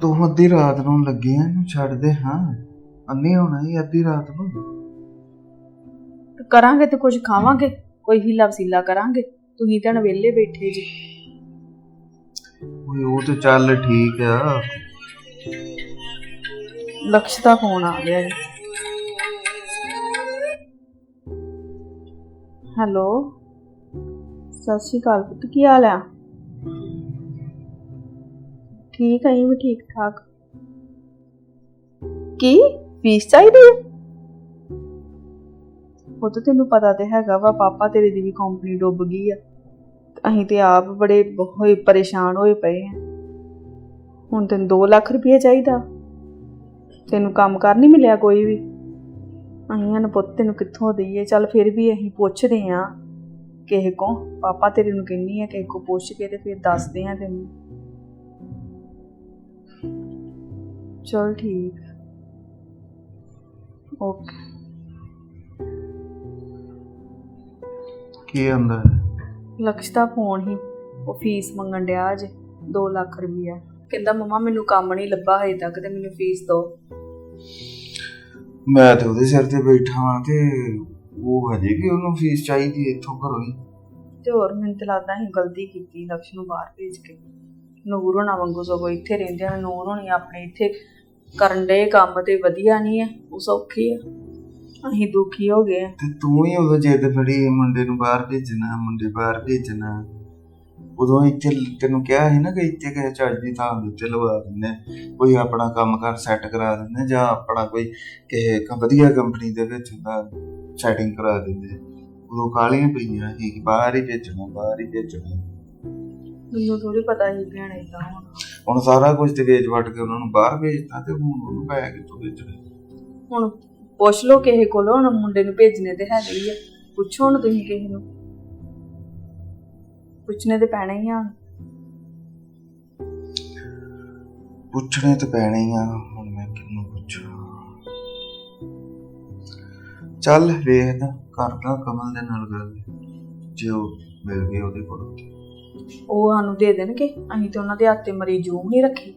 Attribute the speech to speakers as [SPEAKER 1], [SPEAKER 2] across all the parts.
[SPEAKER 1] ਤੂੰ ਅੱਧੀ ਰਾਤ ਨੂੰ ਲੱਗੀ ਆ ਇਹਨੂੰ ਛੱਡ ਦੇ ਹਾਂ। ਅੰਨੀ ਹੋਣਾ ਹੀ ਅੱਧੀ ਰਾਤ ਨੂੰ।
[SPEAKER 2] ਕਰਾਂਗੇ ਤੇ ਕੁਝ ਖਾਵਾਂਗੇ ਕੋਈ ਹੀਲਾ ਵਸੀਲਾ ਕਰਾਂਗੇ। ਤੁਸੀਂ ਤਾਂ ਵਿਹਲੇ ਬੈਠੇ ਜੀ।
[SPEAKER 1] ਓਏ ਉਹ ਤੇ ਚੱਲ ਠੀਕ ਆ।
[SPEAKER 2] ਲਕਸ਼ ਦਾ ਫੋਨ ਆ ਗਿਆ ਜੀ। ਹੈਲੋ। ਸਤਿ ਸ਼੍ਰੀ ਅਕਾਲ ਪੁੱਤ ਕੀ ਹਾਲ ਆ? ਠੀਕ ਆ ਵੀ ਠੀਕ ਠਾਕ। ਕੀ? ਫੀਸ ਚਾਹੀਦੀ ਹੈ ਉਹ ਤਾਂ ਤੈਨੂੰ ਪਤਾ ਤੇ ਹੈਗਾ ਵਾ, ਪਾਪਾ ਤੇਰੇ ਦੀ ਵੀ ਕੰਪਨੀ ਡੁੱਬ ਗਈ ਆ। ਅਸੀਂ ਤੇ ਆਪ ਬੜੇ ਹੋਏ, ਪਰੇਸ਼ਾਨ ਹੋਏ ਪਏ ਆ। ਹੁਣ ਤੈਨੂੰ 2 ਲੱਖ ਰੁਪਏ ਚਾਹੀਦਾ। ਤੈਨੂੰ ਕੰਮ ਕਰ ਨਹੀਂ ਮਿਲਿਆ ਕੋਈ ਵੀ। ਅਸੀਂ ਹਨ ਪੁੱਤ ਤੈਨੂੰ ਕਿੱਥੋਂ ਦਈਏ? ਚੱਲ ਫਿਰ ਵੀ ਅਸੀਂ ਪੁੱਛਦੇ ਆਂ ਕਿਸੇ ਕੋ ਪਾਪਾ ਤੇਰੇ ਨੂੰ ਕਹਿੰਨੀ ਆ, ਕਿਸੇ ਕੋ ਪੁੱਛ ਕੇ ਤੇ ਫਿਰ ਦੱਸਦੇ ਆਂ ਤੈਨੂੰ। ਚਲ ਠੀਕ। ਓਕੇ
[SPEAKER 1] ਕੀ ਆਂਦਾ
[SPEAKER 2] ਲਕਸ਼ ਦਾ ਫੋਨ ਹੀ। ਉਹ ਫੀਸ ਮੰਗਣ ਡਿਆ ਅੱਜ 2 ਲੱਖ ਰੁਪਈਆ। ਕਹਿੰਦਾ ਮਮਾ ਮੈਨੂੰ ਕੰਮ ਨਹੀਂ ਲੱਭਾ ਹਜੇ ਤੱਕ ਤੇ ਮੈਨੂੰ ਫੀਸ ਦਿਓ
[SPEAKER 1] ਮੈਂ ਤੇ ਉਹਦੇ ਸਿਰ ਤੇ ਬੈਠਾ ਵਾਂ ਤੇ ਉਹ ਹਜੇ ਵੀ ਉਹਨੂੰ ਫੀਸ ਚਾਹੀਦੀ ਹੈ ਇੱਥੋਂ ਘਰੋਂ ਹੀ।
[SPEAKER 2] ਤੇ ਹੋਰ ਮੈਨੂੰ ਤਾਂ ਲੱਗਦਾ ਅਸੀਂ ਗਲਤੀ ਕੀਤੀ ਲਕਸ਼ ਨੂੰ ਬਾਹਰ ਭੇਜ ਕੇ। ਨੂਰ ਹੋਣਾ ਵਾਂਗੂ ਸਗੋਂ ਇੱਥੇ ਰਹਿੰਦੇ ਆ ਨੂਰ ਹੋਣੀ ਆਪਣੇ ਇੱਥੇ ਕਰਨ ਦੇ ਕੰਮ ਤੇ ਵਧੀਆ ਨਹੀਂ ਹੈ ਉਹ ਸੌਖੀ ਆ। ਅਸੀਂ ਦੁਖੀ ਹੋ ਗਏ ਆ।
[SPEAKER 1] ਤੇ ਤੂੰ ਹੀ ਉਦੋਂ ਜਿੱਦ ਫੜੀ ਮੁੰਡੇ ਨੂੰ ਬਾਹਰ ਭੇਜਣਾ, ਮੁੰਡੇ ਬਾਹਰ ਭੇਜਣਾ। ਉਦੋਂ ਇੱਥੇ ਤੈਨੂੰ ਕਿਹਾ ਸੀ ਨਾ ਕਿ ਇੱਥੇ ਕਿਸੇ ਚੱਜ ਦੀ ਥਾਂ ਦੇ ਉੱਤੇ ਲਵਾ ਦਿੰਦੇ ਕੋਈ ਆਪਣਾ ਕੰਮ ਕਰ ਸੈੱਟ ਕਰਾ ਦਿੰਦੇ ਜਾਂ ਆਪਣਾ ਕੋਈ ਕਿਸੇ ਕ- ਵਧੀਆ ਕੰਪਨੀ ਦੇ ਵਿੱਚ ਦਾ ਸੈਟਿੰਗ ਕਰਾ ਦਿੰਦੇ ਉਦੋਂ ਕਾਹਲੀਆਂ ਪਈਆਂ ਸੀ ਕਿ ਬਾਹਰ ਹੀ ਭੇਜਣਾ, ਬਾਹਰ ਹੀ ਭੇਜਣਾ।
[SPEAKER 2] ਮੈਨੂੰ ਥੋੜੀ ਪਤਾ ਸੀ ਭੈਣ ਏਦਾਂ ਹੋਣਾ।
[SPEAKER 1] ਹੁਣ ਸਾਰਾ ਕੁਝ ਤੇ ਵੇਚ ਵਟ ਕੇ ਉਹਨਾਂ ਨੂੰ ਬਾਹਰ ਭੇਜਤਾ ਤੇ ਹੁਣ ਉਹਨੂੰ ਪੈ ਕਿੱਥੋਂ ਭੇਜਣਾ
[SPEAKER 2] ਹੁਣ ਪੁੱਛ ਲਓ ਕਿਸੇ ਕੋਲੋਂ ਹੁਣ ਮੁੰਡੇ ਨੂੰ ਭੇਜਣੇ ਤੇ ਹੈਗੇ ਹੀ ਆ। ਪੁੱਛੋ ਹੁਣ ਤੁਸੀਂ ਕਿਸੇ ਨੂੰ। ਪੁੱਛਣੇ ਤੇ ਪੈਣਾ ਹੀ ਆ
[SPEAKER 1] ਪੁੱਛਣੇ ਤੇ ਪੈਣੇ ਹੀ ਆ ਹੁਣ ਮੈਂ ਕਿਹਨੂੰ ਪੁੱਛਾਂ। ਚੱਲ ਵੇਖਦਾ ਕਰਦਾ ਕਮਲ ਦੇ ਨਾਲ ਗੱਲ ਜੇ ਉਹ ਮਿਲ ਗਏ ਉਹਦੇ ਕੋਲ।
[SPEAKER 2] ਉਹ ਸਾਨੂੰ ਦੇ ਦੇਣਗੇ। ਅਸੀਂ ਤੇ ਉਹਨਾਂ ਦੇ ਹੱਥ ਤੇ ਮਰੀ ਜੂਮ ਨਹੀਂ ਰੱਖੀ।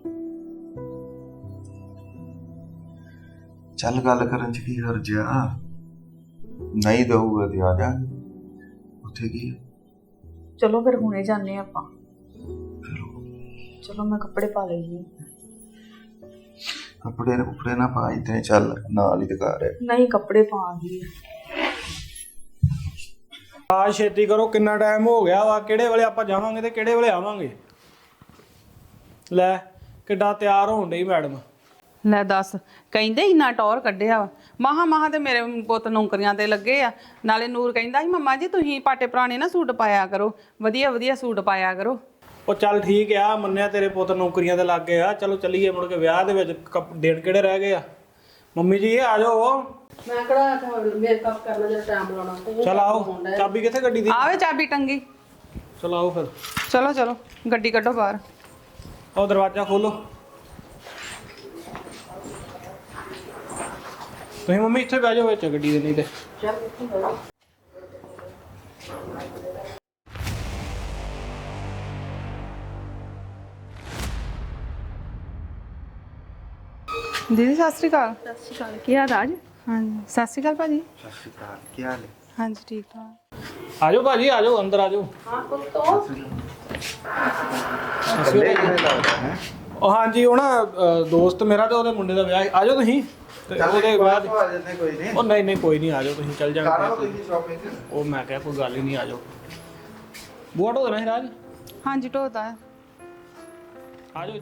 [SPEAKER 1] ਚੱਲ ਗੱਲ ਕਰਨ ਚ ਕੀ ਹਰਜ ਆ? ਨਹੀਂ ਦਊਗਾ ਤੇ ਆ ਜਾ। ਉੱਥੇ ਕੀ ਆ?
[SPEAKER 2] ਚਲੋ ਫਿਰ ਹੁਣੇ ਜਾਂਦੇ ਆਪਾਂ।
[SPEAKER 1] ਚਲੋ।
[SPEAKER 2] ਮੈਂ ਕੱਪੜੇ ਪਾ ਲਈਏ
[SPEAKER 1] ਕੱਪੜੇ ਕੱਪੜੇ ਨਾ ਪਾ ਇਤਨੇ ਚੱਲ ਨਾਲ ਹੀ ਦੁਕਾਨ ਹੈ।
[SPEAKER 2] ਨਹੀਂ ਕੱਪੜੇ ਪਾ ਗਈ
[SPEAKER 3] ਆ ਛੇਤੀ ਕਰੋ ਕਿੰਨਾ ਟਾਈਮ ਹੋ ਗਿਆ ਵਾ ਕਿਹੜੇ ਵੇਲੇ ਆਪਾਂ ਜਾਵਾਂਗੇ ਤੇ ਕਿਹੜੇ ਵੇਲੇ ਆਵਾਂਗੇ? ਲੈ ਕਿੱਡਾ ਤਿਆਰ ਹੋਣ ਡਈ ਮੈਡਮ
[SPEAKER 4] ਲੈ ਦੱਸ ਕਹਿੰਦੇ ਇੰਨਾ ਟੌਰ ਕੱਢਿਆ ਵਾ। ਮਹਾ ਮਹਾ ਤੇ ਮੇਰੇ ਪੁੱਤ ਨੌਕਰੀਆਂ ਤੇ ਲੱਗੇ ਆ। ਨਾਲੇ ਨੂਰ ਕਹਿੰਦਾ ਸੀ ਮੰਮਾ ਜੀ ਤੁਸੀਂ ਪਾਟੇ ਪੁਰਾਣੇ ਨਾ ਸੂਟ ਪਾਇਆ ਕਰੋ। ਵਧੀਆ ਵਧੀਆ ਸੂਟ ਪਾਇਆ ਕਰੋ।
[SPEAKER 3] ਉਹ ਚੱਲ ਠੀਕ ਆ ਮੰਨਿਆ ਤੇਰੇ ਪੁੱਤ ਨੌਕਰੀਆਂ ਤੇ ਲੱਗ ਗਏ ਆ ਚਲੋ ਚੱਲੀਏ ਮੁੜ ਕੇ ਵਿਆਹ ਦੇ ਵਿੱਚ ਕੱਪ- ਦਿਨ ਕਿਹੜੇ ਰਹਿ ਗਏ ਆ? ਮੰਮੀ ਜੀ ਆ ਜਾਓ।
[SPEAKER 5] ਮੈਂ ਕਿਹੜਾ ਮੇਕਅਪ ਕਰਨਾ ਜਿਹੜਾ ਟਾਈਮ ਲਾਉਣਾ
[SPEAKER 3] ਚਲ ਆਓ। ਚਾਬੀ ਕਿੱਥੇ ਗੱਡੀ ਦੀ?
[SPEAKER 4] ਆਵੇ ਚਾਬੀ ਟੰਗੀ।
[SPEAKER 3] ਚਲ ਆਓ ਫਿਰ।
[SPEAKER 4] ਚਲੋ ਚਲੋ ਗੱਡੀ ਕੱਢੋ ਬਾਹਰ।
[SPEAKER 3] ਉਹ ਦਰਵਾਜ਼ਾ ਖੋਲੋ। ਤੁਸੀਂ ਮੰਮੀ ਇੱਥੇ ਬਹਿ ਜਾਓ ਵਿੱਚ ਗੱਡੀ ਦੇ ਨਹੀਂ ਤੇ।
[SPEAKER 4] ਦੀਦੀ ਸਤਿ ਸ਼੍ਰੀ ਅਕਾਲ।
[SPEAKER 2] ਸਤਿ ਸ਼੍ਰੀ ਅਕਾਲ। ਕੀ ਹਾਲ ਰਾਜ
[SPEAKER 4] ਹਾਂਜੀ। ਸਤਿ ਸ਼੍ਰੀ ਅਕਾਲ ਭਾਜੀ।
[SPEAKER 1] ਸਤਿ ਸ਼੍ਰੀ ਅਕਾਲ ਕੀ ਹਾਲ ਹੈ?
[SPEAKER 4] ਹਾਂਜੀ ਠੀਕ ਠਾਕ।
[SPEAKER 3] ਆ ਜਾਓ ਭਾਜੀ ਆ ਜਾਓ ਅੰਦਰ ਆ ਜਾਓ
[SPEAKER 1] ਇਕੱਲੇ ਕਿਵੇਂ ਲੱਗਦਾ ਹੈ?
[SPEAKER 3] ਉਹ ਹਾਂਜੀ ਉਹ ਨਾ ਅ, ਦੋਸਤ ਮੇਰਾ ਤੇ ਉਹਦੇ ਮੁੰਡੇ ਦਾ ਵਿਆਹ ਸੀ। ਆ ਜਾਓ ਤੁਸੀਂ। ਤੇ ਉਹਦੇ ਬਾਅਦ
[SPEAKER 1] ਆ ਜਾਂਦੇ ਕੋਈ ਨਹੀਂ।
[SPEAKER 3] ਉਹ ਨਹੀਂ ਨਹੀਂ ਕੋਈ ਨਹੀਂ ਆ ਜਾਓ ਤੁਸੀਂ ਚੱਲ
[SPEAKER 1] ਕਾਰਾ
[SPEAKER 3] ਜਾਣਾ
[SPEAKER 1] ਤੁਸੀਂ ਸ਼ਾਪਿੰਗ
[SPEAKER 3] ਉਹ ਮੈਂ ਕਿਹਾ ਕੋਈ ਗੱਲ ਹੀ ਨਹੀਂ ਆ ਜਾਓ ਬੂਹਾ ਢੋ ਦੇਣਾ ਸੀ ਰਾਜ
[SPEAKER 4] ਹਾਂਜੀ ਢੋਦਾ। ਹੈ
[SPEAKER 3] ਆ ਜਾਓ।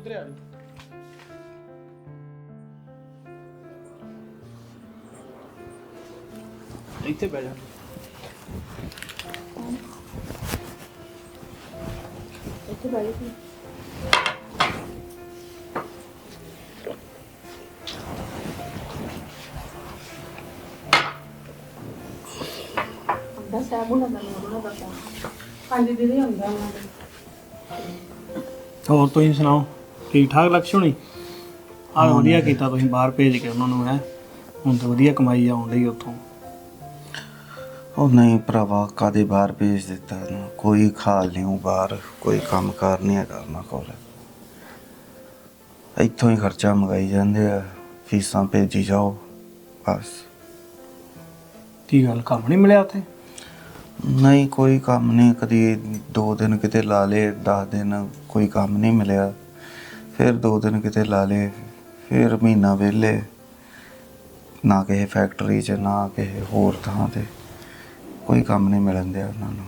[SPEAKER 3] ਇੱਧਰ ਆ ਜਾਓ ਇੱਥੇ ਬਹਿ ਜਾ
[SPEAKER 5] ਹਾਂਜੀ ਦੀਦੀ ਹੁੰਦਾ ਉਹਨਾਂ ਦੇ
[SPEAKER 3] ਹੋਰ ਤੁਸੀਂ ਸੁਣਾਓ? ਠੀਕ ਠਾਕ ਲਕਸ਼ਮਣੀ ਆ ਵਧੀਆ ਕੀਤਾ ਤੁਸੀਂ ਬਾਹਰ ਭੇਜ ਕੇ ਉਹਨਾਂ ਨੂੰ ਹੈ। ਹੁਣ ਤਾਂ ਵਧੀਆ ਕਮਾਈ ਆਉਣ ਡਈ ਉੱਥੋਂ।
[SPEAKER 1] ਉਹ ਨਹੀਂ ਭਰਾਵਾ ਕਾਦੇ ਬਾਹਰ ਭੇਜ ਦਿੱਤਾ? ਨਾ ਕੋਈ ਨਹੀਂ ਉਹ ਬਾਹਰ ਕੋਈ ਕੰਮ ਕਾਰ ਨਹੀਂ ਹੈਗਾ ਉਹਨਾਂ ਕੋਲ। ਇੱਥੋਂ ਹੀ ਖਰਚਾ ਮੰਗਾਈ ਜਾਂਦੇ ਆ ਫੀਸਾਂ ਭੇਜੀ ਜਾਓ ਬਸ।
[SPEAKER 3] ਕੀ ਗੱਲ ਕੰਮ ਨਹੀਂ ਮਿਲਿਆ ਉੱਥੇ?
[SPEAKER 1] ਨਹੀਂ ਕੋਈ ਕੰਮ ਨਹੀਂ ਕਦੀ ਦੋ ਦਿਨ ਕਿਤੇ ਲਾ ਲੇ 10 ਦਿਨ ਕੋਈ ਕੰਮ ਨਹੀਂ ਮਿਲਿਆ। ਫਿਰ ਦੋ ਦਿਨ ਕਿਤੇ ਲਾ ਲੇ ਫਿਰ ਮਹੀਨਾ ਵਿਹਲੇ। ਨਾ ਕਿਸੇ ਫੈਕਟਰੀ 'ਚ ਨਾ ਕਿਸੇ ਹੋਰ ਥਾਂ ਤੇ। ਕੋਈ ਕੰਮ ਨਹੀਂ ਮਿਲਣ ਦਿਆ ਉਹਨਾਂ ਨੂੰ।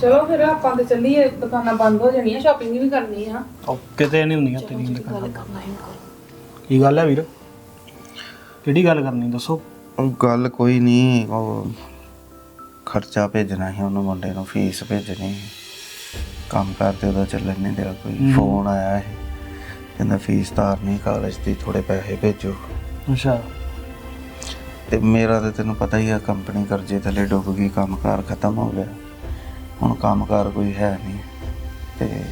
[SPEAKER 4] ਚਲੋ ਫਿਰ ਆਪਾਂ ਤੇ ਚੱਲੀਏ ਦੁਕਾਨਾਂ ਬੰਦ ਹੋ ਜਾਣੀਆਂ ਸ਼ਾਪਿੰਗ ਵੀ ਕਰਨੀ ਆ।
[SPEAKER 3] ਉਹ ਕਿਤੇ ਨਹੀਂ ਹੁੰਦੀਆਂ ਤੇਰੀਆਂ ਦੁਕਾਨਾਂ ਕੀ ਗੱਲ ਹੈ ਵੀਰ? ਕਿਹੜੀ ਗੱਲ ਕਰਨੀ ਦੱਸੋ।
[SPEAKER 1] ਉਹ ਗੱਲ ਕੋਈ ਨਹੀਂ ਉਹ ਖਰਚਾ ਭੇਜਣਾ ਸੀ ਉਹਨੂੰ ਮੁੰਡੇ ਨੂੰ ਫੀਸ ਭੇਜਣੀ। ਕੰਮ ਕਰਦੇ ਉਹਦਾ ਚੱਲਣ ਨਹੀਂ ਦਿਆ ਕੋਈ। ਫੋਨ ਆਇਆ ਸੀ ਕਹਿੰਦਾ ਫੀਸ ਤਾਰਨੀ ਕਾਲਜ ਦੀ ਥੋੜੇ ਪੈਸੇ ਭੇਜੋ।
[SPEAKER 3] ਅੱਛਾ।
[SPEAKER 1] ਤੇ ਮੇਰਾ ਤੇ ਤੈਨੂੰ ਪਤਾ ਹੀ ਆ ਕੰਪਨੀ ਕਰਜ਼ੇ ਥੱਲੇ ਡੁੱਬ ਗਈ ਕੰਮਕਾਰ ਖਤਮ ਹੋ ਗਿਆ। ਹੁਣ ਕੰਮਕਾਰ ਕੋਈ ਹੈ ਨਹੀਂ। ਤੇ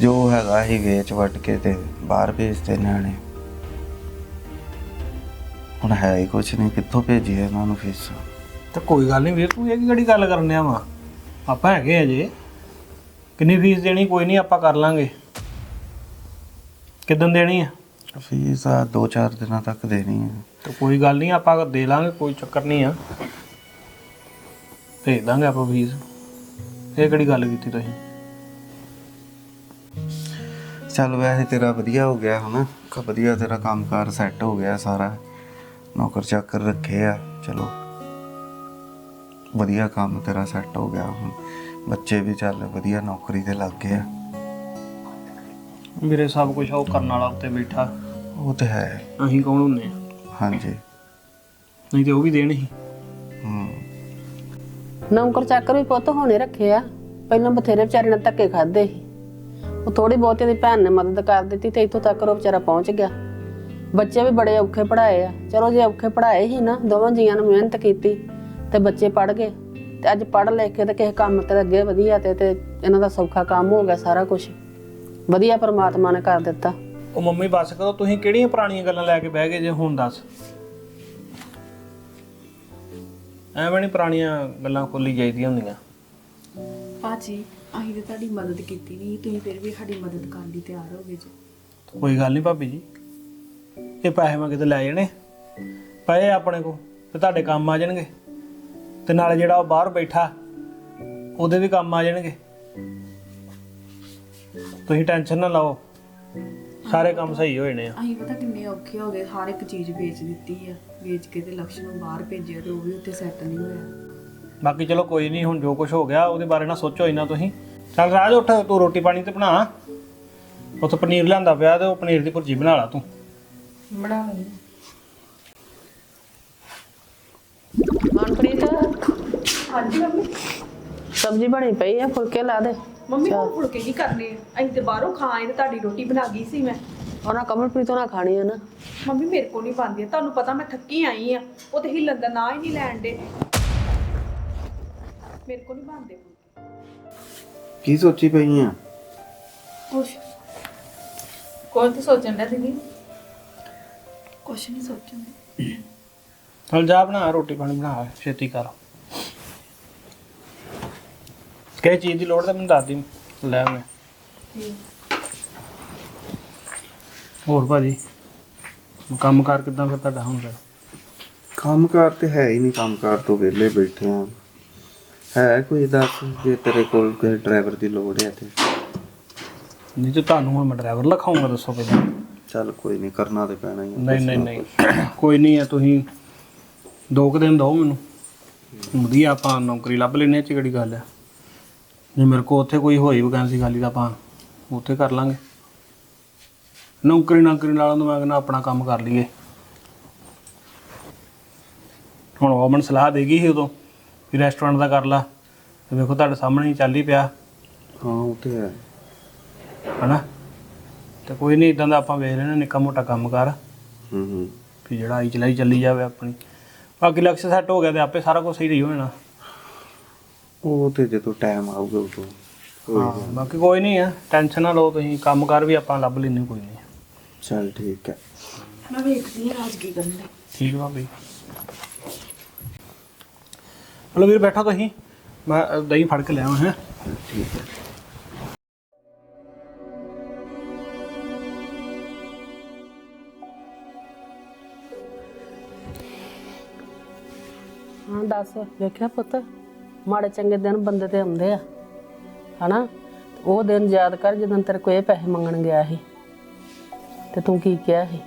[SPEAKER 1] ਜੋ ਹੈਗਾ ਹੀ ਵੇਚ ਵੱਟ ਕੇ ਤੇ ਬਾਹਰ ਭੇਜਦੇ ਨਿਆਣੇ। ਹੁਣ ਹੈ ਹੀ ਕੁਛ ਨਹੀਂ ਕਿੱਥੋਂ ਭੇਜੀਏ ਇਹਨਾਂ ਨੂੰ ਫੀਸਾਂ?
[SPEAKER 3] ਤੇ ਕੋਈ ਗੱਲ ਨਹੀਂ ਵੀਰ ਤੂੰ ਇਹ ਕਿਹੜੀ ਗੱਲ ਕਰਨ ਆ ਵਾ? ਆਪਾਂ ਹੈਗੇ ਅਜੇ ਕਿੰਨੀ ਫੀਸ ਦੇਣੀ ਕੋਈ ਨਹੀਂ ਆਪਾਂ ਕਰ ਲਾਂਗੇ। ਕਿਦੋਂ ਦੇਣੀ ਆ?
[SPEAKER 1] ਫੀਸ ਆ 2-4 ਦਿਨਾਂ ਤੱਕ ਦੇਣੀ ਹੈ
[SPEAKER 3] ਤੇ ਕੋਈ ਗੱਲ ਨਹੀਂ ਆਪਾਂ ਦੇ ਲਾਂਗੇ ਕੋਈ ਚੱਕਰ ਨਹੀਂ ਆ। ਭੇਜ ਦਾਂਗੇ ਆਪਾਂ ਫੀਸ ਇਹ ਕਿਹੜੀ ਗੱਲ ਕੀਤੀ ਤੁਸੀਂ?
[SPEAKER 1] ਚੱਲ ਵੈਸੇ ਤੇਰਾ ਵਧੀਆ ਹੋ ਗਿਆ ਹਨਾ ਕ- ਵਧੀਆ ਤੇਰਾ ਕੰਮਕਾਰ ਸੈੱਟ ਹੋ ਗਿਆ ਸਾਰਾ। ਨੌਕਰ ਚਾਕਰ ਰੱਖੇ ਆ ਚਲੋ। ਵਧੀਆ ਕੰਮ ਤੇਰਾ ਸੈੱਟ ਹੋ ਗਿਆ ਹੁਣ। ਬੱਚੇ ਵੀ ਚੱਲ ਵਧੀਆ ਨੌਕਰੀ ਤੇ ਲੱਗ ਗਏ ਆ।
[SPEAKER 3] ਮੇਰੇ ਸਭ ਕੁਝ ਉਹ ਕਰਨ ਵਾਲਾ ਉੱਤੇ ਬੈਠਾ।
[SPEAKER 1] ਉਹ ਤੇ ਹੈ।
[SPEAKER 3] ਅਸੀਂ ਕੌਣ ਹੁੰਨੇ ਆ?
[SPEAKER 1] ਹਾਂਜੀ।
[SPEAKER 3] ਨਹੀਂ ਤੇ ਉਹ ਵੀ ਦੇਣ ਹੀ।
[SPEAKER 1] ਹੂੰ
[SPEAKER 5] ਨੌਕਰ ਚਾਕਰ ਵੀ ਪੁੱਤ ਹੋਣੇ ਰੱਖੇ ਆ ਪਹਿਲਾਂ ਬਥੇਰੇ ਵਿਚਾਰੇ ਨੇ ਧੱਕੇ ਖਾਦੇ ਸੀ। ਉਹ ਥੋੜੀ ਬਹੁਤੀ ਦੀ ਭੈਣ ਨੇ ਮਦਦ ਕਰ ਦਿੱਤੀ ਤੇ ਇੱਥੋਂ ਤੱਕ ਉਹ ਵਿਚਾਰਾ ਪਹੁੰਚ ਗਿਆ। ਬੱਚੇ ਵੀ ਬੜੇ ਔਖੇ ਪੜਾਏ ਆ। ਚਲੋ ਜੇ ਔਖੇ ਪੜਾਏ ਹੀ ਨਾ ਦੋਵਾਂ ਜੀਆਂ ਨੇ ਮਿਹਨਤ ਕੀਤੀ ਤੇ ਬੱਚੇ ਪੜ ਗਏ। ਤੇ ਅੱਜ ਪੜ ਲੈ ਕੇ ਤੇ ਕਿਸੇ ਕੰਮ ਤੇ ਅੱਗੇ ਵਧੀਆ ਤੇ ਤੇ ਇਹਨਾਂ ਦਾ ਸੌਖਾ ਕੰਮ ਹੋ ਗਿਆ ਸਾਰਾ ਕੁਝ ਵਧੀਆ ਪਰਮਾਤਮਾ ਨੇ ਕਰ ਦਿੱਤਾ।
[SPEAKER 3] ਉਹ ਮੰਮੀ ਬਸ ਕਰੋ ਤੁਸੀਂ ਕਿਹੜੀਆਂ ਪੁਰਾਣੀਆਂ ਗੱਲਾਂ ਲੈ ਕੇ ਬਹਿ ਗਏ ਜੇ ਹੁਣ ਦੱਸ। ਐਵੇਂ ਨਹੀਂ ਪੁਰਾਣੀਆਂ ਗੱਲਾਂ ਖੋਲੀ ਜਾਈਦੀਆਂ ਹੁੰਦੀਆਂ।
[SPEAKER 2] ਭਾਜੀ ਅਸੀਂ ਤੇ ਤੁਹਾਡੀ ਮਦਦ ਕੀਤੀ ਨਹੀਂ ਤੁਸੀਂ ਫਿਰ ਵੀ ਸਾਡੀ ਮਦਦ ਕਰਨ ਲਈ ਤਿਆਰ ਹੋ ਗਏ ਜੀ।
[SPEAKER 3] ਕੋਈ ਗੱਲ ਨਹੀਂ ਭਾਬੀ ਜੀ। ਇਹ ਪੈਸੇ ਮੈਂ ਕਿਤੇ ਲੈ ਜਾਣੇ। ਪਏ ਆ ਆਪਣੇ ਕੋ ਤੇ ਤੁਹਾਡੇ ਕੰਮ ਆ ਜਾਣਗੇ। ਤੇ ਨਾਲੇ ਜਿਹੜਾ ਉਹ ਬਾਹਰ ਬੈਠਾ ਉਹਦੇ ਵੀ ਕੰਮ ਆ ਜਾਣਗੇ। ਤੁਸੀਂ ਟੈਨਸ਼ਨ ਨਾ ਲਓ। ਸਾਰੇ ਕੰਮ ਸਹੀ ਹੋ ਜਾਣੇ ਆ।
[SPEAKER 2] ਅਸੀਂ ਪਤਾ ਕਿੰਨੇ ਔਖੇ ਹੋ ਗਏ ਹਰ ਇੱਕ ਚੀਜ਼ ਵੇਚ ਦਿੱਤੀ ਆ ਵੇਚ ਕੇ ਤੇ ਲਕਸ਼ ਨੂੰ ਬਾਹਰ ਭੇਜਿਆ ਤੇ ਉਹ ਵੀ ਉੱਥੇ ਸੈੱਟ ਨਹੀਂ ਹੋਇਆ।
[SPEAKER 3] ਬਾਕੀ ਚਲੋ ਕੋਈ ਨਹੀਂ ਹੁਣ ਜੋ ਕੁਝ ਹੋ ਗਿਆ ਉਹਦੇ ਬਾਰੇ ਨਾ ਸੋਚੋ ਇੰਨਾ ਤੁਸੀਂ। ਚੱਲ ਰਾਜ ਉੱਠ ਤੂੰ ਰੋਟੀ ਪਾਣੀ ਤੇ ਬਣਾ। ਉੱਥੇ ਪਨੀਰ ਲਿਆਂਦਾ ਪਿਆ ਤੇ ਉਹ ਪਨੀਰ ਦੀ ਭੁਰਜੀ ਬਣਾ ਲਾ ਤੂੰ।
[SPEAKER 4] ਬਣਾ ਲਈ
[SPEAKER 5] ਮਨਪ੍ਰੀਤ? ਹਾਂਜੀ ਮੰਮੀ। ਸਬਜ਼ੀ ਬਣੀ ਪਈ ਆ ਫੁਲਕੇ ਲਾ ਦੇ।
[SPEAKER 2] ਮੰਮੀ ਹੁਣ ਫੁਲਕੇ ਕੀ ਕਰਨੇ ਆ? ਅਸੀਂ ਤੇ ਬਾਹਰੋਂ ਖਾ ਆਏ ਤੇ ਤੁਹਾਡੀ ਰੋਟੀ ਬਣਾ ਗਈ ਸੀ ਮੈਂ।
[SPEAKER 5] ਉਹਨਾਂ ਕਮਲਪ੍ਰੀਤ ਉਹਨਾਂ ਖਾਣੀ ਆ ਨਾ।
[SPEAKER 2] ਮੰਮੀ ਮੇਰੇ ਕੋ ਨਹੀਂ ਪਾਉਂਦੀ ਤੁਹਾਨੂੰ ਪਤਾ ਮੈਂ ਥੱਕੀ ਆਈ ਆ। ਉਹ ਤੇ ਹਿੱਲਣ ਦਾ ਨਾਂ ਹੀ ਨਹੀਂ ਲੈਣ ਦੇ। ਮੇਰੇ ਕੋ ਨਹੀਂ ਬਣਦੇ ਫੁਲਕੇ।
[SPEAKER 1] ਕੀ ਸੋਚੀ ਪਈ ਆ?
[SPEAKER 2] ਕੁਛ।
[SPEAKER 4] ਕੋਈ ਤਾਂ ਸੋਚਣ ਦਾ ਦੀਦੀ।
[SPEAKER 2] ਕੁਛ ਨਹੀਂ ਸੋਚਣ
[SPEAKER 3] ਚੱਲ ਜਾ ਬਣਾ ਰੋਟੀ ਪਾਣੀ ਬਣਾ ਛੇਤੀ ਕਰ। ਕਿਹ ਚੀਜ਼ ਦੀ ਲੋੜ ਤਾਂ ਮੈਨੂੰ ਦੱਸ ਦੀ ਲੈ ਮੈਂ ਹੋਰ ਭਾਜੀ ਕੰਮ ਕਾਰ ਕਿਦਾਂ ਫਿਰ ਤੁਹਾਡਾ ਹੁਣ ਫਿਰ?
[SPEAKER 1] ਕੰਮਕਾਰ ਤੇ ਹੈ ਹੀ ਨਹੀਂ ਕੰਮਕਾਰ ਤੋਂ ਵਿਹਲੇ ਬੈਠੇ ਆ ਹੈ ਕੋਈ ਦੱਸ ਜੇ ਤੇਰੇ ਕੋਲ ਕੋਈ ਡਰਾਈਵਰ ਦੀ ਲੋੜ ਹੈ ਤੇ।
[SPEAKER 3] ਨਹੀਂ ਤੇ ਤੁਹਾਨੂੰ ਹੁਣ ਮੈਂ ਡਰਾਈਵਰ ਲਖਾਉਂਗਾ ਦੱਸੋ ਪਹਿਲਾਂ।
[SPEAKER 1] ਚੱਲ ਕੋਈ ਨਹੀਂ ਕਰਨਾ ਤੇ ਪੈਣਾ ਹੀ ਆ
[SPEAKER 3] ਨਹੀਂ ਨਹੀਂ ਨਹੀਂ। ਕੋਈ ਨਹੀਂ ਆ ਤੁਸੀਂ ਦੋ ਕੁ ਦਿਨ ਦਿਓ ਮੈਨੂੰ। ਵਧੀਆ ਆਪਾਂ ਨੌਕਰੀ ਲੱਭ ਲੈਣੇ ਚ ਕਿਹੜੀ ਗੱਲ ਹੈ ਜੇ ਮੇਰੇ ਕੋ ਉੱਥੇ ਕੋਈ ਹੋਈ ਵੈਕੈਂਸੀ ਖਾਲੀ ਤਾਂ ਆਪਾਂ ਉੱਥੇ ਕਰ ਲਾਂਗੇ। ਨੌਕਰੀ ਨਾਕਰੀ ਨਾਲੋਂ ਤਾਂ ਮੈਂ ਕਹਿੰਦਾ ਆਪਣਾ ਕੰਮ ਕਰ ਲਈਏ। ਹੁਣ ਉਹ ਮਨ ਸਲਾਹ ਦੇਗੀ ਸੀ ਉਦੋਂ ਵੀ ਰੈਸਟੋਰੈਂਟ ਦਾ ਕਰ ਲਾ। ਤੇ ਵੇਖੋ ਤੁਹਾਡੇ ਸਾਹਮਣੇ ਹੀ ਚੱਲ ਹੀ ਪਿਆ।
[SPEAKER 1] ਹਾਂ ਉਹ ਤੇ ਹੈ।
[SPEAKER 3] ਹਨਾ? ਤੇ ਕੋਈ ਨਹੀਂ ਇਦਾਂ ਦਾ ਆਪਾਂ ਵੇਖ ਲੈਣਾ ਨਿੱਕਾ ਮੋਟਾ ਕੰਮ ਕਰ।
[SPEAKER 1] ਹੂੰ ਹੂੰ।
[SPEAKER 3] ਵੀ ਜਿਹੜਾ ਆਈ ਚਲਾਈ ਚੱਲੀ ਜਾਵੇ ਆਪਣੀ। ਬਾਕੀ ਲਕਸ਼ ਸੈੱਟ ਹੋ ਗਿਆ ਤੇ ਆਪੇ ਸਾਰਾ ਕੁਝ ਸਹੀ ਹੋ ਜਾਣਾ
[SPEAKER 1] ਉਹ ਤੇ ਜਦੋਂ ਟਾਈਮ ਆਊਗਾ ਉਦੋਂ
[SPEAKER 3] ਹਾਂ ਬਾਕੀ ਕੋਈ ਨਹੀਂ ਆ ਟੈਨਸ਼ਨ ਨਾ ਲਓ ਤੁਸੀਂ ਕੰਮ ਕਰ ਵੀ ਆਪਾਂ ਲੱਭ ਲੈਨੇ ਕੋਈ ਨਹੀਂ।
[SPEAKER 1] ਚਲ ਠੀਕ ਹੈ।
[SPEAKER 2] ਮੈਂ ਵੇਖਦੀ ਹਾਂ ਰਾਜ ਕੀ ਕਰਨਾ
[SPEAKER 3] ਠੀਕ ਵਾ ਬਈ। ਹਲੋ ਵੀਰ ਬੈਠਾ ਤੁਸੀਂ। ਮੈਂ ਅ, ਦਹੀਂ ਫੜ ਕੇ ਲਿਆਵਾਂ ਹੈ।
[SPEAKER 1] ਠੀਕ ਹੈ।
[SPEAKER 5] ਹਾਂ ਦੱਸ ਵੇਖਿਆ ਪੁੱਤ? ਮਾੜੇ ਚੰਗੇ ਦਿਨ ਬੰਦੇ ਤੇ ਆਉਂਦੇ ਆ ਹਨਾ? ਉਹ ਦਿਨ ਯਾਦ ਕਰ ਜਦੋਂ ਤੇਰੇ ਕੋਲ ਇਹ ਪੈਸੇ ਮੰਗਣ ਗਿਆ ਸੀ ਤੇ ਤੂੰ ਕੀ ਕਿਹਾ ਸੀ?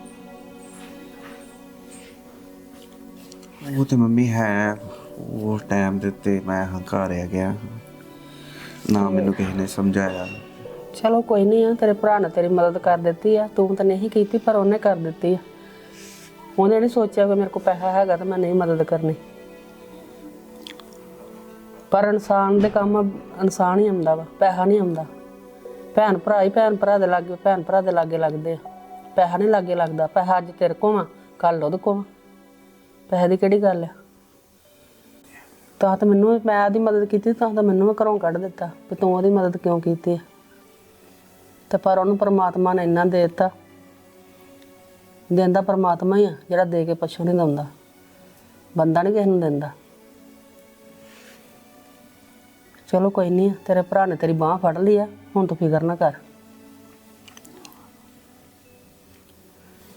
[SPEAKER 1] ਉਹ ਤੇ ਮੰਮੀ ਹੈ ਉਹ ਟਾਈਮ ਦੇ ਉੱਤੇ ਮੈਂ ਹੰਕਾਰਿਆ ਗਿਆ। ਨਾ ਮੈਨੂੰ ਕਿਸੇ ਨੇ ਸਮਝਾਇਆ।
[SPEAKER 5] ਚਲੋ ਕੋਈ ਨਹੀਂ ਆ ਤੇਰੇ ਭਰਾ ਨੇ ਤੇਰੀ ਮਦਦ ਕਰ ਦਿੱਤੀ ਆ ਤੂੰ ਤਾਂ ਨਹੀਂ ਕੀਤੀ ਪਰ ਉਹਨੇ ਕਰ ਦਿੱਤੀ ਆ। ਉਹਨੇ ਨਹੀਂ ਸੋਚਿਆ ਕਿ ਮੇਰੇ ਕੋਲ ਪੈਸਾ ਹੈਗਾ ਤਾਂ ਮੈਂ ਨਹੀਂ ਮਦਦ ਕਰਨੀ। ਪਰ ਇਨਸਾਨ ਦੇ ਕੰਮ ਇਨਸਾਨ ਹੀ ਆਉਂਦਾ ਵਾ, ਪੈਸਾ ਨਹੀਂ ਆਉਂਦਾ। ਭੈਣ ਭਰਾ ਹੀ ਭੈਣ ਭਰਾ ਦੇ ਲਾਗੇ, ਭੈਣ ਭਰਾ ਦੇ ਲਾਗੇ ਲੱਗਦੇ ਆ। ਪੈਸਾ ਨਹੀਂ ਲਾਗੇ ਲੱਗਦਾ, ਪੈਸਾ ਅੱਜ ਤੇਰੇ ਕੋਲ ਆ ਕੱਲ ਉਹਦੇ ਕੋਲ ਆ। ਪੈਸੇ ਦੀ ਕਿਹੜੀ ਗੱਲ ਆ? ਤਾਂ ਤਾਂ ਮੈਨੂੰ ਮੈਂ ਉਹਦੀ ਮਦਦ ਕੀਤੀ, ਤਾਂ ਤਾਂ ਮੈਨੂੰ ਵੀ ਘਰੋਂ ਕੱਢ ਦਿੱਤਾ ਵੀ ਤੂੰ ਉਹਦੀ ਮਦਦ ਕਿਉਂ ਕੀਤੀ ਆ? ਤੇ ਪਰ ਉਹਨੂੰ ਪਰਮਾਤਮਾ ਨੇ ਇੰਨਾ ਦੇ ਦਿੱਤਾ। ਦਿੰਦਾ ਪਰਮਾਤਮਾ ਹੀ ਆ, ਜਿਹੜਾ ਦੇ ਕੇ ਪਛੂ ਨਹੀਂ ਦਿੰਦਾ। ਬੰਦਾ ਨਹੀਂ ਕਿਸੇ ਨੂੰ ਦਿੰਦਾ। ਚਲੋ ਕੋਈ ਨਹੀਂ ਤੇਰੇ ਭਰਾ ਨੇ ਤੇਰੀ ਬਾਹ ਫੜ ਲਈ ਆ, ਹੁਣ ਤੂੰ ਫਿਕਰ ਨਾ ਕਰ।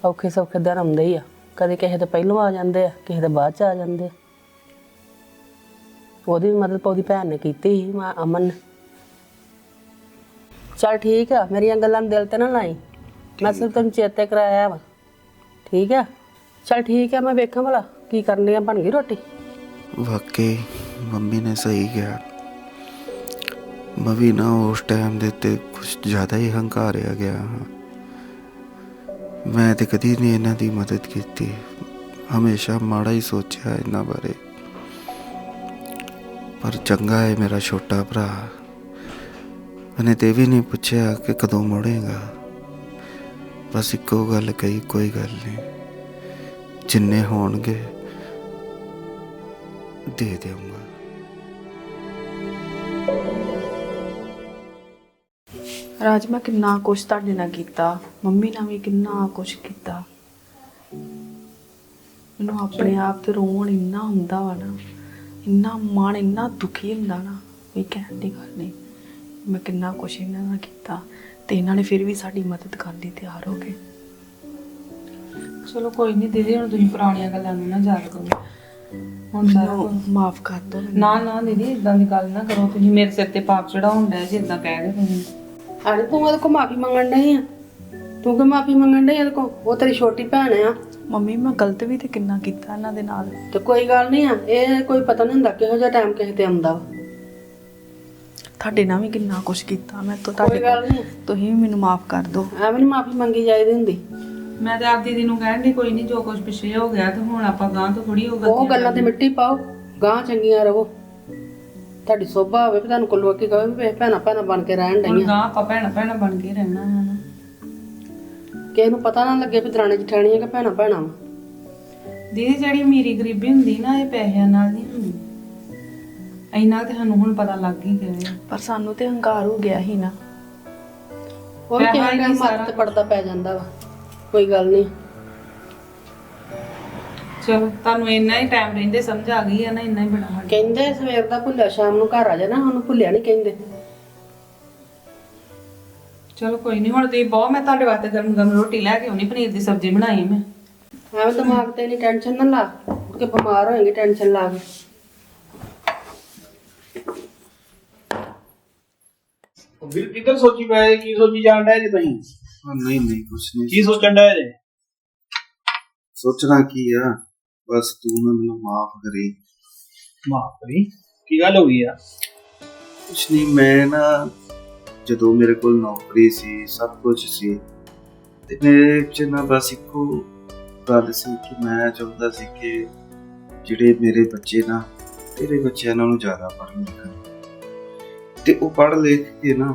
[SPEAKER 5] ਔਖੇ ਸੌਖੇ ਦਿਨ ਆਉਂਦੇ ਹੀ ਆ, ਕਦੇ ਕਿਸੇ ਦੇ ਪਹਿਲੋਂ ਆ ਜਾਂਦੇ ਆ, ਕਿਸੇ ਦੇ ਬਾਅਦ ਚ ਆ ਜਾਂਦੇ ਆ। ਉਹਦੀ ਵੀ ਮਦਦ ਉਹਦੀ ਭੈਣ ਨੇ ਕੀਤੀ ਸੀ, ਮੈਂ ਅਮਨ ਨੇ। ਚੱਲ ਠੀਕ ਆ, ਮੇਰੀਆਂ ਗੱਲਾਂ ਨੂੰ ਦਿਲ ਤੇ ਨਾ ਲਾਈ। ਮੈਂ ਸਿਰਫ ਤੈਨੂੰ ਚੇਤੇ ਕਰਾਇਆ ਵਾ। ਠੀਕ ਆ? ਚੱਲ ਠੀਕ ਆ, ਮੈਂ ਵੇਖਾਂ ਭਲਾ ਕੀ ਕਰਨੀ ਆ ਬਣ ਗਈ ਰੋਟੀ?
[SPEAKER 1] ਵਾਕਈ, ਮੰਮੀ ਨੇ ਸਹੀ ਕਿਹਾ। ਮੈਂ ਵੀ ਨਾ ਉਸ ਟਾਈਮ ਦੇ ਤੇ ਕੁਝ ਜ਼ਿਆਦਾ ਹੀ ਹੰਕਾਰਿਆ ਗਿਆ ਹਾਂ। ਮੈਂ ਤੇ ਕਦੀ ਨਹੀਂ ਇਹਨਾਂ ਦੀ ਮਦਦ ਕੀਤੀ। ਹਮੇਸ਼ਾ ਮਾੜਾ ਹੀ ਸੋਚਿਆ ਇਹਨਾਂ ਬਾਰੇ। ਪਰ ਚੰਗਾ ਹੈ ਮੇਰਾ ਛੋਟਾ ਭਰਾ। ਉਹਨੇ ਤੇ ਵੀ ਨਹੀਂ ਪੁੱਛਿਆ ਕਿ ਕਦੋਂ ਮੁੜੇਗਾ। ਬਸ ਇੱਕੋ ਗੱਲ ਕਹੀ, ਕੋਈ ਗੱਲ ਨਹੀਂ। ਜਿੰਨੇ ਹੋਣਗੇ, ਦੇ ਦੇਵਾਂਗਾ।
[SPEAKER 2] ਰਾਜ ਮੈਂ ਕਿੰਨਾ ਕੁਛ ਤੁਹਾਡੇ ਨਾਲ ਕੀਤਾ। ਮੰਮੀ ਨਾਲ ਵੀ ਕਿੰਨਾ ਕੁਛ ਕੀਤਾ। ਮੈਨੂੰ ਆਪਣੇ ਆਪ ਤੇ ਰੋਣ ਇੰਨਾ ਹੁੰਦਾ ਵਾ ਨਾ ਇੰਨਾ ਮਨ ਇੰਨਾ ਦੁਖੀ ਹੁੰਦਾ ਨਾ ਕੋਈ ਕਹਿਣ ਦੀ ਗੱਲ ਨਹੀਂ। ਮੈਂ ਕਿੰਨਾ ਕੁਛ ਇਹਨਾਂ ਨਾਲ ਕੀਤਾ ਤੇ ਇਹਨਾਂ ਨੇ ਫਿਰ ਵੀ ਸਾਡੀ ਮਦਦ ਕਰਨ ਲਈ ਤਿਆਰ ਹੋ ਗਏ।
[SPEAKER 4] ਚਲੋ ਕੋਈ ਨਹੀਂ ਦੀਦੀ ਹੁਣ ਤੁਸੀਂ ਪੁਰਾਣੀਆਂ ਗੱਲਾਂ ਨੂੰ ਨਾ ਯਾਦ ਕਰੋ। ਹੁਣ ਸਾਰਾ ਕੁਝ
[SPEAKER 2] ਮਾਫ ਕਰ ਦਿਓ।
[SPEAKER 4] ਨਾ ਨਾ ਦੀਦੀ ਇਦਾਂ ਦੀ ਗੱਲ ਨਾ ਕਰੋ। ਤੁਸੀਂ ਮੇਰੇ ਸਿਰ ਤੇ ਪਾਪ ਚੜਾਉਣ ਡੈ ਜੇ ਇਦਾਂ ਕਹਿ ਰਹੇ ਤੁਸੀਂ।
[SPEAKER 5] ਅਰੇ ਤੂੰ ਉਹਦੇ ਕੋਲ ਮਾਫੀ ਮੰਗਣ ਡਈ ਆ। ਤੂੰ ਕਿ ਮਾਫੀ ਮੰਗਣ ਡਈ ਉਹਦੇ ਕੋਲ? ਉਹ ਤੇਰੀ ਛੋਟੀ ਭੈਣ ਆ।
[SPEAKER 2] ਮੰਮੀ ਮੈਂ ਗਲਤ ਵੀ ਤੇ ਕਿੰਨਾ ਕੀਤਾ ਇਹਨਾਂ ਦੇ ਨਾਲ?
[SPEAKER 5] ਤੇ ਕੋਈ ਗੱਲ ਨਹੀਂ ਆ ਇਹ ਕੋਈ ਪਤਾ ਨਹੀਂ ਹੁੰਦਾ ਕਿਹੋ ਜਿਹਾ ਟਾਈਮ ਕਿਸੇ ਤੇ ਆਉਂਦਾ ਵਾ।
[SPEAKER 2] ਤੁਹਾਡੇ ਨਾਲ ਵੀ ਕਿੰਨਾ ਕੁਛ ਕੀਤਾ ਮੈਂ ਤਾਂ
[SPEAKER 5] ਕੋਈ
[SPEAKER 2] ਤੁਹਾਡੇ
[SPEAKER 5] ਗੱਲ ਨਹੀਂ।
[SPEAKER 2] ਤੁਸੀਂ ਵੀ ਮੈਨੂੰ ਮਾਫ ਕਰ ਦਿਓ।
[SPEAKER 5] ਐਵੇਂ ਨਹੀਂ ਮਾਫੀ ਮੰਗੀ ਜਾਈਦੀ ਹੁੰਦੀ।
[SPEAKER 4] ਮੈਂ ਤੇ ਆਪ ਦੀਦੀ ਨੂੰ ਕਹਿਣ ਦੀ ਕੋਈ ਨਹੀਂ ਜੋ ਕੁਝ ਪਿੱਛੇ ਹੋ ਗਿਆ ਤੇ ਹੁਣ ਆਪਾਂ ਗਾਂ ਤੋਂ ਥੋੜੀ ਹੋ
[SPEAKER 5] ਉਹ ਗੱਲਾਂ ਤੇ ਮਿੱਟੀ ਪਾਓ ਗਾਂ ਚੰਗੀਆਂ ਰਹੋ। ਤੁਹਾਡੀ ਸੋਭਾ ਹੋਵੇ ਵੀ ਤੁਹਾਨੂੰ ਕੋਈ ਲੋਕੀ ਕਹੇ ਵੀ ਭੈਣਾ ਭੈਣਾ ਬਣ ਕੇ ਰਹਿਣ
[SPEAKER 4] ਹੁਣ
[SPEAKER 5] ਡਈਆਂ।
[SPEAKER 4] ਗਾਂ ਆਪਾਂ ਭੈਣਾ ਭੈਣਾ ਬਣ ਕੇ ਰਹਿਣਾ ਹੈ ਨਾ।
[SPEAKER 5] ਕਿਸੇ ਨੂੰ ਪਤਾ ਨਾ ਲੱਗੇ ਵੀ ਦਰਾਣੇ ਜਠਾਣੀਆਂ ਕਿ ਭੈਣਾ ਭੈਣਾ ਵਾ।
[SPEAKER 4] ਦੀਦੀ ਜਿਹੜੀ ਅਮੀਰੀ ਗਰੀਬੀ ਹੁੰਦੀ ਨਾ ਇਹ ਪੈਸਿਆਂ ਨਾਲ ਨਹੀਂ ਹੁੰਦੀ। ਇੰਨਾ ਤੇ ਸਾਨੂੰ ਹੁਣ ਪਤਾ ਲੱਗ ਹੀ ਗਿਆ ਹੈ।
[SPEAKER 2] ਪਰ ਸਾਨੂੰ ਤੇ ਹੰਕਾਰ ਹੋ ਗਿਆ ਹੀ ਨਾ।
[SPEAKER 5] ਉਹ ਵੀ ਕਿਸੇ ਟਾਈਮ ਮੱਤ ਤੇ ਪੜਦਾ ਪੈ ਜਾਂਦਾ ਵਾ। ਕੋਈ ਗੱਲ ਨਹੀਂ।
[SPEAKER 4] ਚਲੋ ਤੁਹਾਨੂੰ ਇੰਨਾ ਹੀ ਟਾਈਮ ਰਹਿੰਦੇ ਸਮਝ ਆ ਗਈ ਹੈ ਨਾ ਇੰਨਾ ਹੀ ਬੜਾ।
[SPEAKER 5] ਕਹਿੰਦੇ ਸਵੇਰ ਦਾ ਭੁੱਲਿਆ ਸ਼ਾਮ ਨੂੰ ਘਰ ਆ ਜਾਣਾ ਉਹਨੂੰ ਭੁੱਲਿਆ ਨਹੀਂ ਕਹਿੰਦੇ।
[SPEAKER 4] ਚਲੋ ਕੋਈ ਨਹੀਂ ਹੁਣ ਤੁਸੀਂ ਬਹੁਤ ਮੈਂ ਤੁਹਾਡੇ ਵਾਸਤੇ ਗਰਮ ਗਰਮ ਰੋਟੀ ਲੈ ਕੇ ਆਉਣੀ ਪਨੀਰ ਦੀ ਸਬਜ਼ੀ ਬਣਾਈ ਮੈਂ।
[SPEAKER 5] ਐਵੇਂ ਦਿਮਾਗ ਤੇ ਨਹੀਂ ਟੈਨਸ਼ਨ ਨਾ ਲਾ ਕਿ ਬਿਮਾਰ ਹੋਏਗੀ ਟੈਨਸ਼ਨ ਲਾ ਕੇ।
[SPEAKER 3] ਵੀਰ ਕਿੱਧਰ ਸੋਚੀ ਪਏ ਕੀ ਸੋਚੀ ਜਾਣ ਡਿਆ ਜੀ ਤੁਸੀਂ?
[SPEAKER 1] ਨਹੀਂ ਨਹੀਂ ਕੁਛ ਨਹੀਂ
[SPEAKER 3] ਕੀ ਸੋਚਣ ਡਿਆ ਜੀ?
[SPEAKER 1] ਸੋਚਣਾ ਕੀ ਆ? ਬਸ ਤੂੰ ਨਾ ਮੈਨੂੰ ਮਾਫ ਕਰੀ।
[SPEAKER 3] ਮਾਫ ਕੀ ਗੱਲ ਹੋ ਗਈ ਆ?
[SPEAKER 1] ਕੁਛ ਨਹੀਂ, ਮੈਂ ਨਾ ਜਦੋਂ ਮੇਰੇ ਕੋਲ ਨੌਕਰੀ ਸੀ, ਸਭ ਕੁਝ ਸੀ, ਤੇ ਮੇਰੇ ਚ ਨਾ ਬਸ ਇੱਕੋ ਗੱਲ ਸੀ ਕਿ ਮੈਂ ਚਾਹੁੰਦਾ ਸੀ ਕਿ ਜਿਹੜੇ ਮੇਰੇ ਬੱਚੇ ਨਾ, ਤੇਰੇ ਬੱਚਿਆਂ ਨਾਲੋਂ ਜ਼ਿਆਦਾ ਪੜ੍ਹਨ ਲਿਖਣ ਤੇ ਉਹ ਪੜ੍ਹ ਲਿਖ ਕੇ ਨਾ,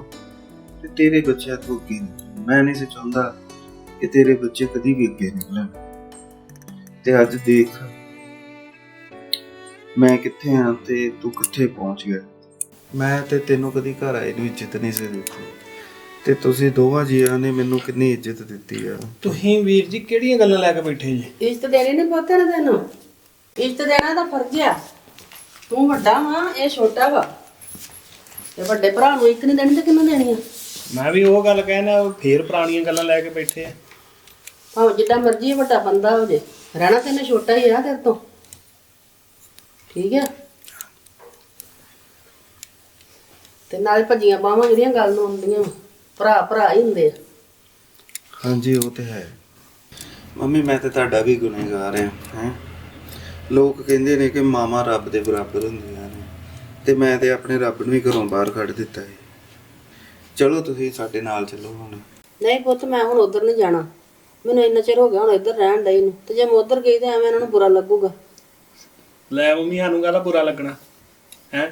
[SPEAKER 1] ਤੇ ਤੇਰੇ ਬੱਚਿਆਂ ਤੋਂ ਅੱਗੇ ਨਿਕਲਣ। ਮੈਂ ਨਹੀਂ ਸੀ ਚਾਹੁੰਦਾ ਕਿ ਤੇਰੇ ਬੱਚੇ ਕਦੀ ਵੀ ਅੱਗੇ ਨਿਕਲਣ। ਤੇ ਅੱਜ ਦੇਖ ਮੈਂ ਕਿੱਥੇ ਆ ਤੇ ਤੂੰ ਕਿੱਥੇ ਪਹੁੰਚ ਗਿਆ? ਮੈਂ ਤੇ ਤੈਨੂੰ ਕਦੀ ਘਰ ਆਏ ਨੂੰ ਇੱਜ਼ਤ ਨਹੀਂ ਸੀ ਦਿੱਤੀ। ਤੇ ਤੁਸੀਂ ਦੋਵਾਂ ਜੀਆਂ ਨੇ ਮੈਨੂੰ ਕਿੰਨੀ ਇੱਜ਼ਤ ਦਿੱਤੀ ਆ?
[SPEAKER 3] ਤੁਸੀਂ ਵੀਰ ਜੀ ਕਿਹੜੀਆਂ ਗੱਲਾਂ ਲੈ ਕੇ ਬੈਠੇ ਜੀ?
[SPEAKER 5] ਇੱਜ਼ਤ ਦੇਣੀ ਨਹੀਂ ਬਹੁਤੇ ਨੇ ਤੈਨੂੰ। ਇੱਜ਼ਤ ਦੇਣਾ ਤਾਂ ਫਰਜ਼ ਆ। ਤੂੰ ਵੱਡਾ ਵਾ ਇਹ ਛੋਟਾ ਵਾ। ਤੇ ਵੱਡੇ ਭਰਾ ਨੂੰ ਇੱਕ ਨਹੀਂ ਦੇਣੀ ਤੇ ਕਿਹਨੂੰ ਦੇਣੀ ਆ?
[SPEAKER 3] ਮੈਂ ਵੀ ਉਹ ਗੱਲ ਕਹਿਣਾ ਫੇਰ ਪੁਰਾਣੀਆਂ ਗੱਲਾਂ ਲੈ ਕੇ ਬੈਠੇ ਆ।
[SPEAKER 5] ਭਾਵੇਂ ਜਿੱਡਾ ਮਰਜ਼ੀ ਵੱਡਾ ਬੰਦਾ ਹੋ ਜੇ। ਰਹਿਣਾ ਤੈਨੂੰ ਛੋਟਾ ਹੀ ਆ ਤੇਰੇ ਤੋਂ। ਠੀਕ ਹੈ ਤੇ ਨਾਲੇ ਭੱਜੀਆਂ ਬਾਹਾਂ ਜਿਹੜੀਆਂ ਗੱਲ ਨੂੰ ਵਾਂ, ਭਰਾ ਭਰਾ ਹੀ ਹੁੰਦੇ ਆ।
[SPEAKER 1] ਹਾਂਜੀ ਉਹ ਤੇ ਹੈ। ਮੰਮੀ ਮੈਂ ਤੇ ਤੁਹਾਡਾ ਵੀ ਗੁਨੇਗਾਰ ਆ ਹੈ। ਲੋਕ ਕਹਿੰਦੇ ਨੇ ਕਿ ਮਾਮਾ ਰੱਬ ਦੇ ਬਰਾਬਰ ਹੁੰਦੀਆਂ ਨੇ ਤੇ ਮੈਂ ਤੇ ਆਪਣੇ ਰੱਬ ਨੂੰ ਹੀ ਘਰੋਂ ਬਾਹਰ ਕੱਢ ਦਿੱਤਾ ਹੈ ਚਲੋ ਤੁਸੀਂ ਸਾਡੇ ਨਾਲ ਚੱਲੋ ਹੁਣ।
[SPEAKER 5] ਨਹੀਂ ਪੁੱਤ ਮੈਂ ਹੁਣ ਉਧਰ ਨਹੀਂ ਜਾਣਾ। ਮੈਨੂੰ ਇੰਨਾ ਚਿਰ ਹੋ ਗਿਆ ਹੁਣ ਇੱਧਰ ਰਹਿਣ ਡਈ ਨੂੰ ਤੇ ਜੇ ਮੈਂ ਉਧਰ ਗਈ ਤਾਂ ਐਵੇਂ ਇਹਨਾਂ ਨੂੰ ਬੁਰਾ ਲੱਗੂਗਾ।
[SPEAKER 3] ਲੈ ਮੰਮੀ ਸਾਨੂੰ ਕਾਹਦਾ ਬੁਰਾ ਲੱਗਣਾ? ਹੈ?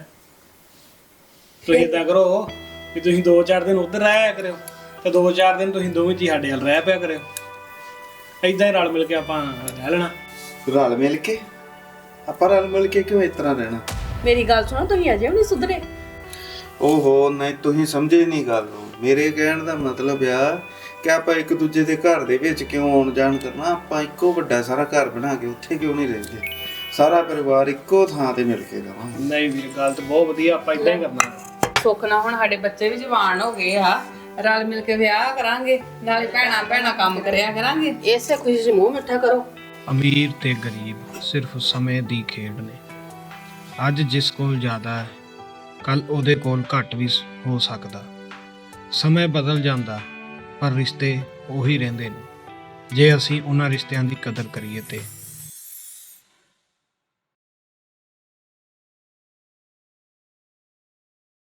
[SPEAKER 3] ਤੁਸੀਂ ਇਦਾਂ ਕਰੋ ਕਿ ਤੁਸੀਂ 2-4 ਦਿਨ ਉੱਧਰ ਰਹਿਆ ਕਰਿਓ ਤੇ 2-4 ਦਿਨ ਤੁਸੀਂ ਦੋਵੇਂ ਜੀ ਸਾਡੇ ਨਾਲ ਰਹਿ ਪਿਆ ਕਰਿਓ। ਇਦਾਂ ਹੀ ਰਲ ਮਿਲ ਕੇ ਆਪਾਂ ਰਹਿ ਲੈਣਾ।
[SPEAKER 1] ਰਲ ਮਿਲ ਕੇ? ਆਪਾਂ ਰਲ ਮਿਲ ਕੇ ਕਿਉਂ ਇਸ ਤਰ੍ਹਾਂ ਰਹਿਣਾ?
[SPEAKER 5] ਮੇਰੀ ਗੱਲ ਸੁਣੋ ਤੁਸੀਂ ਅਜੇ ਵੀ ਨਹੀਂ ਸੁਧਰੇ।
[SPEAKER 1] ਓਹੋ ਨਹੀਂ ਤੁਸੀਂ ਸਮਝੇ ਨਹੀਂ ਗੱਲ ਨੂੰ। ਮੇਰੇ ਕਹਿਣ ਦਾ ਮਤਲਬ ਆ ਕਿ ਆਪਾਂ ਇੱਕ ਦੂਜੇ ਦੇ ਘਰ ਦੇ ਵਿੱਚ ਕਿਉਂ ਆਉਣ ਜਾਣ ਕਰਨਾ? ਆਪਾਂ ਇੱਕੋ ਵੱਡਾ ਸਾਰਾ ਘਰ ਬਣਾ ਕੇ ਉੱਥੇ ਕਿਉਂ ਨਹੀਂ ਰਹਿੰਦੇ? ਸਾਰਾ ਪਰਿਵਾਰ ਇੱਕੋ ਥਾਂ ਤੇ ਮਿਲ ਕੇ ਰਵਾਂਗੇ।
[SPEAKER 3] ਨਹੀਂ ਵੀਰ ਗੱਲ ਤਾਂ ਬਹੁਤ ਵਧੀਆ ਆਪਾਂ ਇਦਾਂ ਹੀ ਕਰਨਾ।
[SPEAKER 4] ਸੁੱਖ ਨਾਲ ਹੁਣ ਸਾਡੇ ਬੱਚੇ ਵੀ ਜਵਾਨ ਹੋ ਗਏ ਆ ਰਲ ਮਿਲ ਕੇ ਵਿਆਹ ਕਰਾਂਗੇ ਨਾਲੇ ਭੈਣਾ ਭੈਣਾ ਕੰਮ ਕਰਿਆ ਕਰਾਂਗੇ।
[SPEAKER 5] ਇਸੇ ਖੁਸ਼ੀ 'ਚ ਮੂੰਹ ਮਿੱਠਾ ਕਰੋ।
[SPEAKER 6] ਅਮੀਰ ਤੇ ਗਰੀਬ ਸਿਰਫ ਸਮੇਂ ਦੀ ਖੇਡ ਨੇ। ਅੱਜ ਜਿਸ ਕੋਲ ਜ਼ਿਆਦਾ ਹੈ ਕੱਲ ਉਹਦੇ ਕੋਲ ਘੱਟ ਵੀ ਹੋ ਸਕਦਾ। ਸਮੇਂ ਬਦਲ ਜਾਂਦਾ ਪਰ ਰਿਸ਼ਤੇ ਉਹੀ ਰਹਿੰਦੇ ਨੇ। ਜੇ ਅਸੀਂ ਉਹਨਾਂ ਰਿਸ਼ਤਿਆਂ ਦੀ ਕਦਰ ਕਰੀਏ ਤੇ